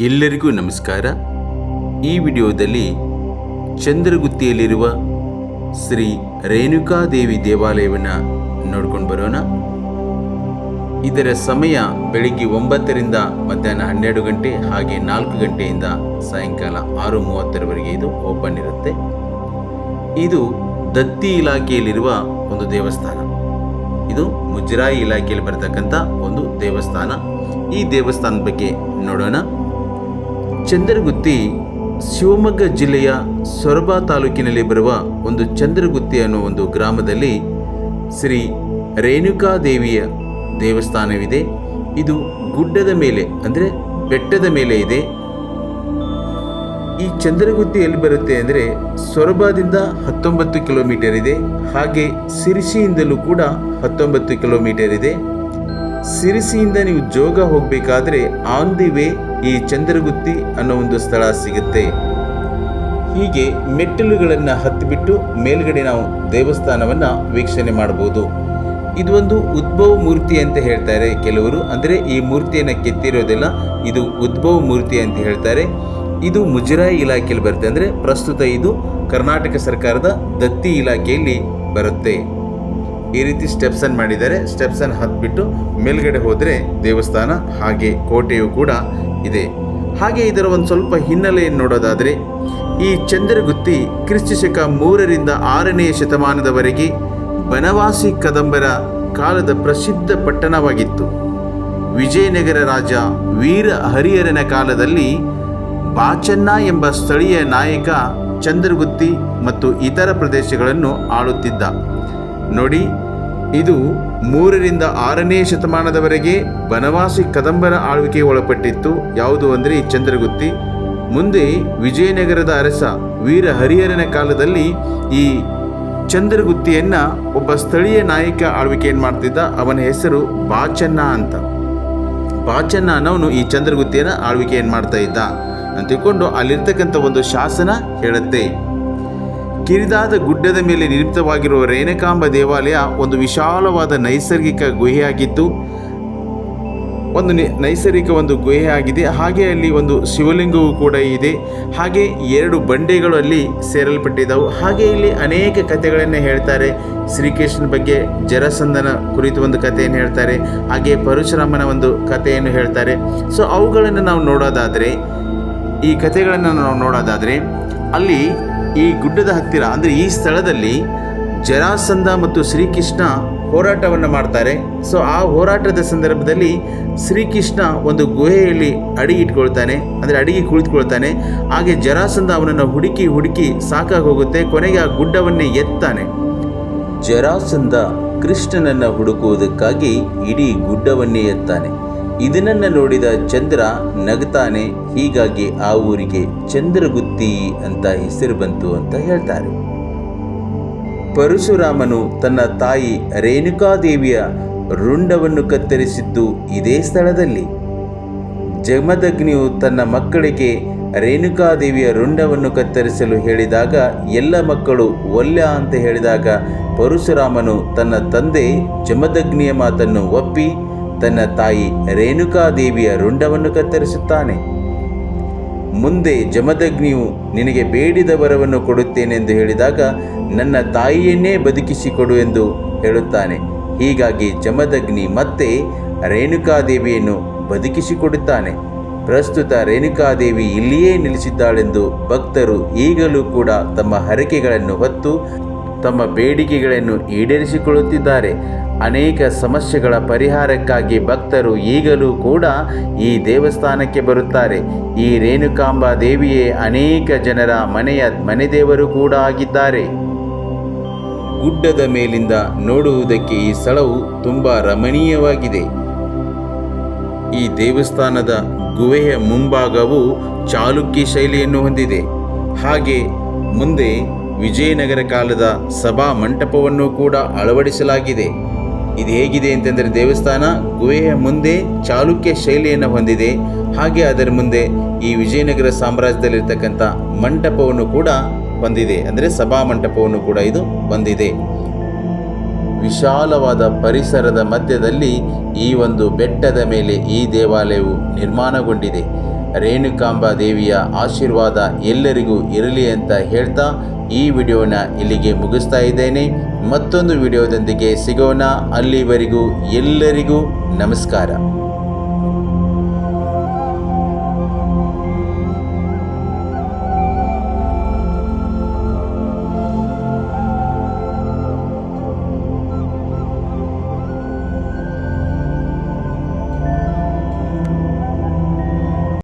ಎಲ್ಲರಿಗೂ ನಮಸ್ಕಾರ. ಈ ವಿಡಿಯೋದಲ್ಲಿ ಚಂದ್ರಗುತ್ತಿಯಲ್ಲಿರುವ ಶ್ರೀ ರೇಣುಕಾದೇವಿ ದೇವಾಲಯವನ್ನು ನೋಡ್ಕೊಂಡು ಬರೋಣ. ಇದರ ಸಮಯ ಬೆಳಿಗ್ಗೆ ಒಂಬತ್ತರಿಂದ ಮಧ್ಯಾಹ್ನ ಹನ್ನೆರಡು ಗಂಟೆ ಹಾಗೆ ನಾಲ್ಕು ಗಂಟೆಯಿಂದ ಸಾಯಂಕಾಲ ಆರು ಮೂವತ್ತರವರೆಗೆ ಇದು ಓಪನ್ ಇರುತ್ತೆ. ಇದು ದತ್ತಿ ಇಲಾಖೆಯಲ್ಲಿರುವ ಒಂದು ದೇವಸ್ಥಾನ. ಇದು ಮುಜರಾಯಿ ಇಲಾಖೆಯಲ್ಲಿ ಬರತಕ್ಕಂಥ ಒಂದು ದೇವಸ್ಥಾನ. ಈ ದೇವಸ್ಥಾನದ ಬಗ್ಗೆ ನೋಡೋಣ. ಚಂದ್ರಗುತ್ತಿ ಶಿವಮೊಗ್ಗ ಜಿಲ್ಲೆಯ ಸೊರಬ ತಾಲೂಕಿನಲ್ಲಿ ಬರುವ ಒಂದು ಚಂದ್ರಗುತ್ತಿ ಅನ್ನೋ ಒಂದು ಗ್ರಾಮದಲ್ಲಿ ಶ್ರೀ ರೇಣುಕಾದೇವಿಯ ದೇವಸ್ಥಾನವಿದೆ. ಇದು ಗುಡ್ಡದ ಮೇಲೆ, ಅಂದರೆ ಬೆಟ್ಟದ ಮೇಲೆ ಇದೆ. ಈ ಚಂದ್ರಗುತ್ತಿ ಎಲ್ಲಿ ಬರುತ್ತೆ ಅಂದರೆ ಸೊರಬದಿಂದ ಹತ್ತೊಂಬತ್ತು ಕಿಲೋಮೀಟರ್ ಇದೆ. ಹಾಗೆ ಸಿರಿಸಿಯಿಂದಲೂ ಕೂಡ ಹತ್ತೊಂಬತ್ತು ಕಿಲೋಮೀಟರ್ ಇದೆ. ಸಿರಿಸಿಯಿಂದ ನೀವು ಜೋಗ ಹೋಗಬೇಕಾದ್ರೆ ಆನ್ ದಿ ವೇ ಈ ಚಂದ್ರಗುತ್ತಿ ಅನ್ನೋ ಒಂದು ಸ್ಥಳ ಸಿಗುತ್ತೆ. ಹೀಗೆ ಮೆಟ್ಟಿಲುಗಳನ್ನು ಹತ್ತಿಬಿಟ್ಟು ಮೇಲ್ಗಡೆ ನಾವು ದೇವಸ್ಥಾನವನ್ನು ವೀಕ್ಷಣೆ ಮಾಡಬಹುದು ಇದು ಒಂದು ಉದ್ಭವ ಮೂರ್ತಿ ಅಂತ ಹೇಳ್ತಾರೆ ಕೆಲವರು. ಅಂದರೆ ಈ ಮೂರ್ತಿಯನ್ನು ಕೆತ್ತಿರೋದಿಲ್ಲ ಇದು ಉದ್ಭವ ಮೂರ್ತಿ ಅಂತ ಹೇಳ್ತಾರೆ. ಇದು ಮುಜರಾಯಿ ಇಲಾಖೆಯಲ್ಲಿ ಬರುತ್ತೆ. ಅಂದರೆ ಪ್ರಸ್ತುತ ಇದು ಕರ್ನಾಟಕ ಸರ್ಕಾರದ ದತ್ತಿ ಇಲಾಖೆಯಲ್ಲಿ ಬರುತ್ತೆ. ಈ ರೀತಿ ಸ್ಟೆಪ್ಸ್ ಅನ್ನು ಮಾಡಿದ್ದಾರೆ ಸ್ಟೆಪ್ಸ್ ಅನ್ನು ಹತ್ಬಿಟ್ಟು ಮೇಲ್ಗಡೆ ಹೋದರೆ ದೇವಸ್ಥಾನ ಹಾಗೆ ಕೋಟೆಯು ಕೂಡ ಇದೆ. ಹಾಗೆ ಇದರ ಒಂದು ಸ್ವಲ್ಪ ಹಿನ್ನೆಲೆಯನ್ನು ನೋಡೋದಾದರೆ ಈ ಚಂದ್ರಗುತ್ತಿ ಕ್ರಿಸ್ತು ಶಕ ಮೂರರಿಂದ ಆರನೆಯ ಶತಮಾನದವರೆಗೆ ಬನವಾಸಿ ಕದಂಬರ ಕಾಲದ ಪ್ರಸಿದ್ಧ ಪಟ್ಟಣವಾಗಿತ್ತು. ವಿಜಯನಗರ ರಾಜ ವೀರ ಹರಿಹರನ ಕಾಲದಲ್ಲಿ ಬಾಚನ್ನ ಎಂಬ ಸ್ಥಳೀಯ ನಾಯಕ ಚಂದ್ರಗುತ್ತಿ ಮತ್ತು ಇತರ ಪ್ರದೇಶಗಳನ್ನು ಆಳುತ್ತಿದ್ದ. ನೋಡಿ, ಇದು ಮೂರರಿಂದ ಆರನೇ ಶತಮಾನದವರೆಗೆ ಬನವಾಸಿ ಕದಂಬರ ಆಳ್ವಿಕೆಗೆ ಒಳಪಟ್ಟಿತ್ತು. ಯಾವುದು ಅಂದರೆ ಈ ಚಂದ್ರಗುತ್ತಿ. ಮುಂದೆ ವಿಜಯನಗರದ ಅರಸ ವೀರ ಹರಿಹರನ ಕಾಲದಲ್ಲಿ ಈ ಚಂದ್ರಗುತ್ತಿಯನ್ನು ಒಬ್ಬ ಸ್ಥಳೀಯ ನಾಯಕ ಆಳ್ವಿಕೆಯನ್ನು ಮಾಡ್ತಿದ್ದ. ಅವನ ಹೆಸರು ಬಾಚನ್ನ ಅಂತ. ಬಾಚನ್ನ ಅನ್ನೋನು ಈ ಚಂದ್ರಗುತ್ತಿಯನ್ನು ಆಳ್ವಿಕೆಯನ್ನು ಮಾಡ್ತಾ ಇದ್ದ. ಅಂತ ಅಲ್ಲಿರ್ತಕ್ಕಂಥ ಒಂದು ಶಾಸನ ಹೇಳುತ್ತೆ. ಕಿರಿದಾದ ಗುಡ್ಡದ ಮೇಲೆ ನಿರ್ಮಿತವಾಗಿರುವ ರೇಣಕಾಂಬ ದೇವಾಲಯ ಒಂದು ವಿಶಾಲವಾದ ನೈಸರ್ಗಿಕ ಗುಹೆಯಾಗಿದ್ದು, ಒಂದು ನೈಸರ್ಗಿಕ ಒಂದು ಗುಹೆಯಾಗಿದೆ. ಹಾಗೆ ಅಲ್ಲಿ ಒಂದು ಶಿವಲಿಂಗವು ಕೂಡ ಇದೆ. ಹಾಗೆ ಎರಡು ಬಂಡೆಗಳು ಅಲ್ಲಿ ಸೇರಲ್ಪಟ್ಟಿದ್ದವು. ಹಾಗೆ ಇಲ್ಲಿ ಅನೇಕ ಕಥೆಗಳನ್ನು ಹೇಳ್ತಾರೆ. ಶ್ರೀಕೃಷ್ಣನ ಬಗ್ಗೆ ಜರಸಂದನ ಕುರಿತು ಒಂದು ಕಥೆಯನ್ನು ಹೇಳ್ತಾರೆ. ಹಾಗೆ ಪರಶುರಾಮನ ಒಂದು ಕಥೆಯನ್ನು ಹೇಳ್ತಾರೆ. ಸೊ ಅವುಗಳನ್ನು ನಾವು ನೋಡೋದಾದರೆ, ಈ ಕಥೆಗಳನ್ನು ನಾವು ನೋಡೋದಾದರೆ, ಅಲ್ಲಿ ಈ ಗುಡ್ಡದ ಹತ್ತಿರ, ಅಂದರೆ ಈ ಸ್ಥಳದಲ್ಲಿ ಜರಾಸಂಧ ಮತ್ತು ಶ್ರೀಕೃಷ್ಣ ಹೋರಾಟವನ್ನು ಮಾಡ್ತಾರೆ. ಸೊ ಆ ಹೋರಾಟದ ಸಂದರ್ಭದಲ್ಲಿ ಶ್ರೀಕೃಷ್ಣ ಒಂದು ಗುಹೆಯಲ್ಲಿ ಅಡಿ ಇಟ್ಕೊಳ್ತಾನೆ, ಅಂದರೆ ಅಡಿಗೆ ಕುಳಿತುಕೊಳ್ತಾನೆ. ಹಾಗೆ ಜರಾಸಂಧ ಅವನನ್ನು ಹುಡುಕಿ ಹುಡುಕಿ ಸಾಕಾಗಿ ಹೋಗುತ್ತೆ, ಕೊನೆಗೆ ಆ ಗುಡ್ಡವನ್ನೇ ಎತ್ತಾನೆ. ಜರಾಸಂಧ ಕೃಷ್ಣನನ್ನು ಹುಡುಕುವುದಕ್ಕಾಗಿ ಇಡೀ ಗುಡ್ಡವನ್ನೇ ಎತ್ತಾನೆ. ಇದನನ್ನು ನೋಡಿದ ಚಂದ್ರ, ನಗ್ತಾನೆ, ಹೀಗಾಗಿ ಆ ಊರಿಗೆ ಚಂದ್ರಗುತ್ತಿ ಅಂತ ಹೆಸರು ಬಂತು ಅಂತ ಹೇಳ್ತಾರೆ. ಪರಶುರಾಮನು ತನ್ನ ತಾಯಿ ರೇಣುಕಾದೇವಿಯ ರುಂಡವನ್ನು ಕತ್ತರಿಸಿದ್ದು ಇದೇ ಸ್ಥಳದಲ್ಲಿ. ಜಮದಗ್ನಿಯು ತನ್ನ ಮಕ್ಕಳಿಗೆ ರೇಣುಕಾದೇವಿಯ ರುಂಡವನ್ನು ಕತ್ತರಿಸಲು ಹೇಳಿದಾಗ ಎಲ್ಲ ಮಕ್ಕಳು ಒಲ್ಲ ಅಂತ ಹೇಳಿದಾಗ ಪರಶುರಾಮನು ತನ್ನ ತಂದೆ ಜಮದಗ್ನಿಯ ಮಾತನ್ನು ಒಪ್ಪಿ ತನ್ನ ತಾಯಿ ರೇಣುಕಾದೇವಿಯ ರುಂಡವನ್ನು ಕತ್ತರಿಸುತ್ತಾನೆ. ಮುಂದೆ ಜಮದಗ್ನಿಯು ನಿನಗೆ ಬೇಡಿದ ವರವನ್ನು ಕೊಡುತ್ತೇನೆಂದು ಹೇಳಿದಾಗ ನನ್ನ ತಾಯಿಯನ್ನೇ ಬದುಕಿಸಿಕೊಡು ಎಂದು ಹೇಳುತ್ತಾನೆ. ಹೀಗಾಗಿ ಜಮದಗ್ನಿ ಮತ್ತೆ ರೇಣುಕಾದೇವಿಯನ್ನು ಬದುಕಿಸಿಕೊಡುತ್ತಾನೆ. ಪ್ರಸ್ತುತ ರೇಣುಕಾದೇವಿ ಇಲ್ಲಿಯೇ ನಿಲ್ಲಿಸಿದ್ದಾಳೆಂದು ಭಕ್ತರು ಈಗಲೂ ಕೂಡ ತಮ್ಮ ಹರಕೆಗಳನ್ನು ಹೊತ್ತು ತಮ್ಮ ಬೇಡಿಕೆಗಳನ್ನು ಈಡೇರಿಸಿಕೊಳ್ಳುತ್ತಿದ್ದಾರೆ. ಅನೇಕ ಸಮಸ್ಯೆಗಳ ಪರಿಹಾರಕ್ಕಾಗಿ ಭಕ್ತರು ಈಗಲೂ ಕೂಡ ಈ ದೇವಸ್ಥಾನಕ್ಕೆ ಬರುತ್ತಾರೆ. ಈ ರೇಣುಕಾಂಬ ದೇವಿಯೇ ಅನೇಕ ಜನರ ಮನೆಯ ಮನೆದೇವರು ಕೂಡ ಆಗಿದ್ದಾರೆ. ಗುಡ್ಡದ ಮೇಲಿಂದ ನೋಡುವುದಕ್ಕೆ ಈ ಸ್ಥಳವು ತುಂಬ ರಮಣೀಯವಾಗಿದೆ. ಈ ದೇವಸ್ಥಾನದ ಗುಹೆಯ ಮುಂಭಾಗವು ಚಾಲುಕ್ಯ ಶೈಲಿಯನ್ನು ಹೊಂದಿದೆ. ಹಾಗೆ ಮುಂದೆ ವಿಜಯನಗರ ಕಾಲದ ಸಭಾ ಮಂಟಪವನ್ನು ಕೂಡ ಅಳವಡಿಸಲಾಗಿದೆ. ಇದು ಹೇಗಿದೆ ಅಂತಂದರೆ ದೇವಸ್ಥಾನ ಗುಹೆಯ ಮುಂದೆ ಚಾಲುಕ್ಯ ಶೈಲಿಯನ್ನು ಹೊಂದಿದೆ. ಹಾಗೆ ಅದರ ಮುಂದೆ ಈ ವಿಜಯನಗರ ಸಾಮ್ರಾಜ್ಯದಲ್ಲಿರ್ತಕ್ಕಂಥ ಮಂಟಪವನ್ನು ಕೂಡ ಹೊಂದಿದೆ. ಅಂದರೆ ಸಭಾ ಮಂಟಪವನ್ನು ಕೂಡ ಇದು ಹೊಂದಿದೆ. ವಿಶಾಲವಾದ ಪರಿಸರದ ಮಧ್ಯದಲ್ಲಿ ಈ ಒಂದು ಬೆಟ್ಟದ ಮೇಲೆ ಈ ದೇವಾಲಯವು ನಿರ್ಮಾಣಗೊಂಡಿದೆ. ರೇಣುಕಾಂಬ ದೇವಿಯ ಆಶೀರ್ವಾದ ಎಲ್ಲರಿಗೂ ಇರಲಿ ಅಂತ ಹೇಳ್ತಾ ಈ ವಿಡಿಯೋನ ಇಲ್ಲಿಗೆ ಮುಗಿಸ್ತಾ ಇದ್ದೇನೆ. ಮತ್ತೊಂದು ವಿಡಿಯೋದೊಂದಿಗೆ ಸಿಗೋಣ. ಅಲ್ಲಿವರೆಗೂ ಎಲ್ಲರಿಗೂ ನಮಸ್ಕಾರ.